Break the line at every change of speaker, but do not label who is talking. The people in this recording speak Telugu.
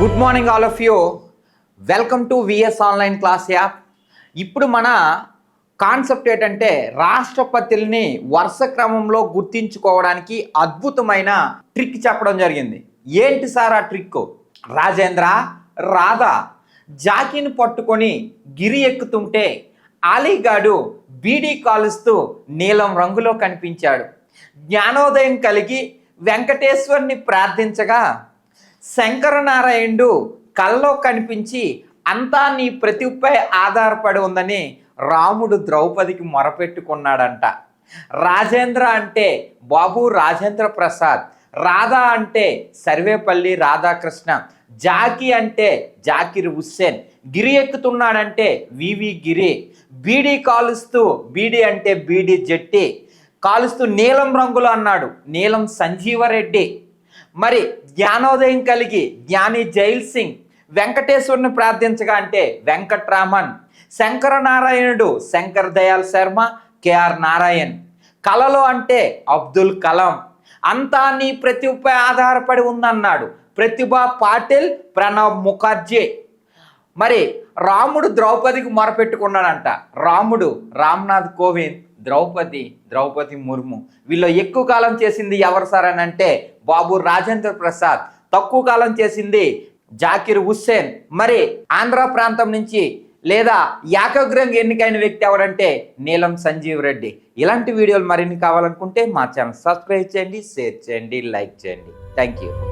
Good morning all of you welcome to VS online class app ఇప్పుడు మన కాన్సెప్ట్ ఏంటంటే రాష్ట్రపతుల్ని వరుస క్రమంలో గుర్తించుకోవడానికి అద్భుతమైన ట్రిక్ చెప్పడం జరిగింది. ఏంటి సార్ ఆ ట్రిక్ రాజేంద్ర రాధా జాకీని పట్టుకొని గిరి ఎక్కుతుంటే అలీగాడు బీడీ కాలుస్తూ నీలం రంగులో కనిపించాడు. జ్ఞానోదయం కలిగి వెంకటేశ్వరుని ప్రార్థించగా శంకరనారాయణుడు కల్లో కనిపించి అంతా నీ ప్రతిపై ఆధారపడి ఉందని రాముడు ద్రౌపదికి మొరపెట్టుకున్నాడంట. రాజేంద్ర అంటే బాబు రాజేంద్ర ప్రసాద్ రాధా అంటే సర్వేపల్లి రాధాకృష్ణ జాకీ అంటే జాకిర్ హుస్సేన్ గిరి ఎక్కుతున్నాడంటే వివి గిరి బీడీ కాలుస్తూ బీడీ అంటే బీడీ జట్టి కాలుస్తూ నీలం రంగులో అన్నాడు నీలం సంజీవరెడ్డి. మరి జ్ఞానోదయం కలిగి జ్ఞాని జైల్ సింగ్ వెంకటేశ్వరుని ప్రార్థించగా అంటే వెంకట్రామన్ శంకరనారాయణుడు శంకర్ దయాల్ శర్మ కేఆర్ నారాయణ్. కళలో అంటే అబ్దుల్ కలాం. అంతా నీ ప్రతిభపై ఆధారపడి ఉందన్నాడు ప్రతిభ పాటిల్ ప్రణబ్ ముఖర్జీ. మరి రాముడు ద్రౌపదికి మొరపెట్టుకున్నాడంట. రాముడు రామ్నాథ్ కోవింద్ ద్రౌపది ద్రౌపది ముర్ము. వీళ్ళు ఎక్కువ కాలం చేసింది ఎవరు సార్ అని అంటే బాబు రాజేంద్ర ప్రసాద్. తక్కువ కాలం చేసింది జాకిర్ హుస్సేన్. మరి ఆంధ్ర ప్రాంతం నుంచి లేదా ఏకగ్రంగా ఎన్నికైన వ్యక్తి ఎవరంటే నీలం సంజీవ్ రెడ్డి. ఇలాంటి వీడియోలు మరిన్ని కావాలనుకుంటే మా ఛానల్ సబ్స్క్రైబ్ చేయండి షేర్ చేయండి లైక్ చేయండి. Thank you